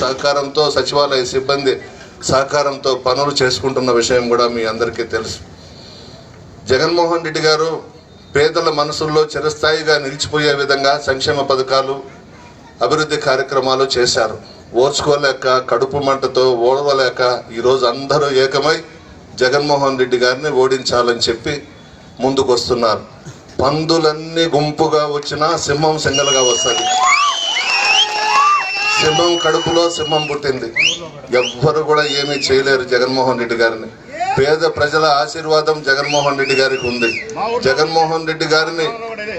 సహకారంతో సచివాలయ సిబ్బంది సహకారంతో పనులు చేసుకుంటున్న విషయం కూడా మీ అందరికీ తెలుసు. జగన్మోహన్ రెడ్డి గారు పేదల మనసుల్లో చిరస్థాయిగా నిలిచిపోయే విధంగా సంక్షేమ పథకాలు అభివృద్ధి కార్యక్రమాలు చేశారు. ఓర్చుకోలేక కడుపు మంటతో ఓడవలేక ఈరోజు అందరూ ఏకమై జగన్మోహన్ రెడ్డి గారిని ఓడించాలని చెప్పి ముందుకు వస్తున్నారు పందులన్నీ గుంపుగా వచ్చినా సింహం సింగల్గా వస్తుంది. సింహం కడుపులో సింహం పుట్టింది. ఎవ్వరు కూడా ఏమీ చేయలేరు జగన్మోహన్ రెడ్డి గారిని. పేద ప్రజల ఆశీర్వాదం జగన్మోహన్ రెడ్డి గారికి ఉంది. జగన్మోహన్ రెడ్డి గారిని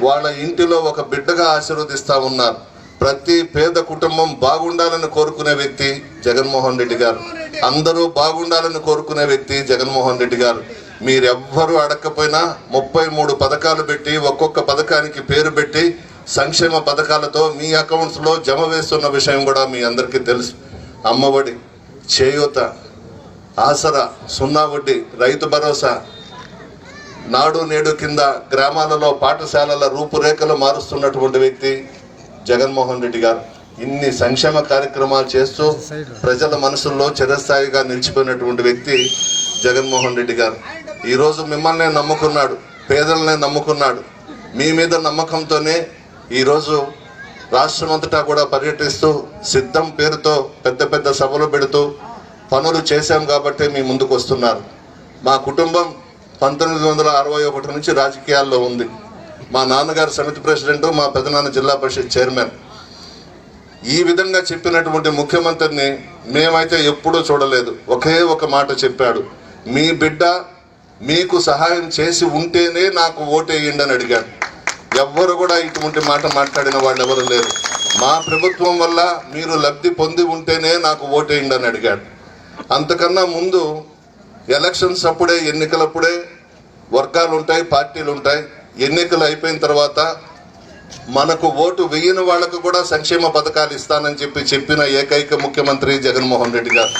వాళ్ళ ఇంటిలో ఒక బిడ్డగా ఆశీర్వదిస్తా ఉన్నారు. ప్రతి పేద కుటుంబం బాగుండాలని కోరుకునే వ్యక్తి జగన్మోహన్ రెడ్డి గారు. అందరూ బాగుండాలని కోరుకునే వ్యక్తి జగన్మోహన్ రెడ్డి గారు. మీరెవ్వరూ అడగకపోయినా ముప్పై మూడు పథకాలు పెట్టి ఒక్కొక్క పథకానికి పేరు పెట్టి సంక్షేమ పథకాలతో మీ అకౌంట్స్లో జమ వేస్తున్న విషయం కూడా మీ అందరికీ తెలుసు. అమ్మఒడి చేయూత ఆసరా సున్నా వడ్డీ రైతు భరోసా నాడు నేడు కింద గ్రామాలలో పాఠశాలల రూపురేఖలు మారుస్తున్నటువంటి వ్యక్తి జగన్మోహన్ రెడ్డి గారు ఇన్ని సంక్షేమ కార్యక్రమాలు చేస్తూ ప్రజల మనసుల్లో చిరస్థాయిగా నిలిచిపోయినటువంటి వ్యక్తి జగన్మోహన్ రెడ్డి గారు. ఈరోజు మిమ్మల్ని నమ్ముకున్నాడు పేదలనే నమ్ముకున్నాడు. మీ మీద నమ్మకంతోనే ఈరోజు రాష్ట్రమంతటా కూడా పర్యటిస్తూ సిద్ధం పేరుతో పెద్ద పెద్ద సభలు పెడుతూ పనులు చేశాం కాబట్టి మీ ముందుకు వస్తున్నారు. మా కుటుంబం పంతొమ్మిది వందల అరవై ఒకటి నుంచి రాజకీయాల్లో ఉంది. మా నాన్నగారు సమితి ప్రెసిడెంట్ మా పెదనాన్న జిల్లా పరిషత్ చైర్మన్. ఈ విధంగా చెప్పినటువంటి ముఖ్యమంత్రిని మేమైతే ఎప్పుడూ చూడలేదు. ఒకే ఒక మాట చెప్పాడు. మీ బిడ్డ మీకు సహాయం చేసి ఉంటేనే నాకు ఓటేయండి అని అడిగాడు. ఎవ్వరు కూడా ఇటువంటి మాట మాట్లాడిన వాళ్ళు ఎవరు లేరు. మా ప్రభుత్వం వల్ల మీరు లబ్ధి పొంది ఉంటేనే నాకు ఓటేయండి అని అడిగాడు. అంతకన్నా ముందు ఎలక్షన్స్ అప్పుడే ఎన్నికలప్పుడే వర్గాలు ఉంటాయి పార్టీలు ఉంటాయి ఎన్నికలు అయిపోయిన తర్వాత మనకు ఓటు వేయని వాళ్ళకు కూడా సంక్షేమ పథకాలు ఇస్తానని చెప్పి చెప్పిన ఏకైక ముఖ్యమంత్రి జగన్మోహన్ రెడ్డి గారు.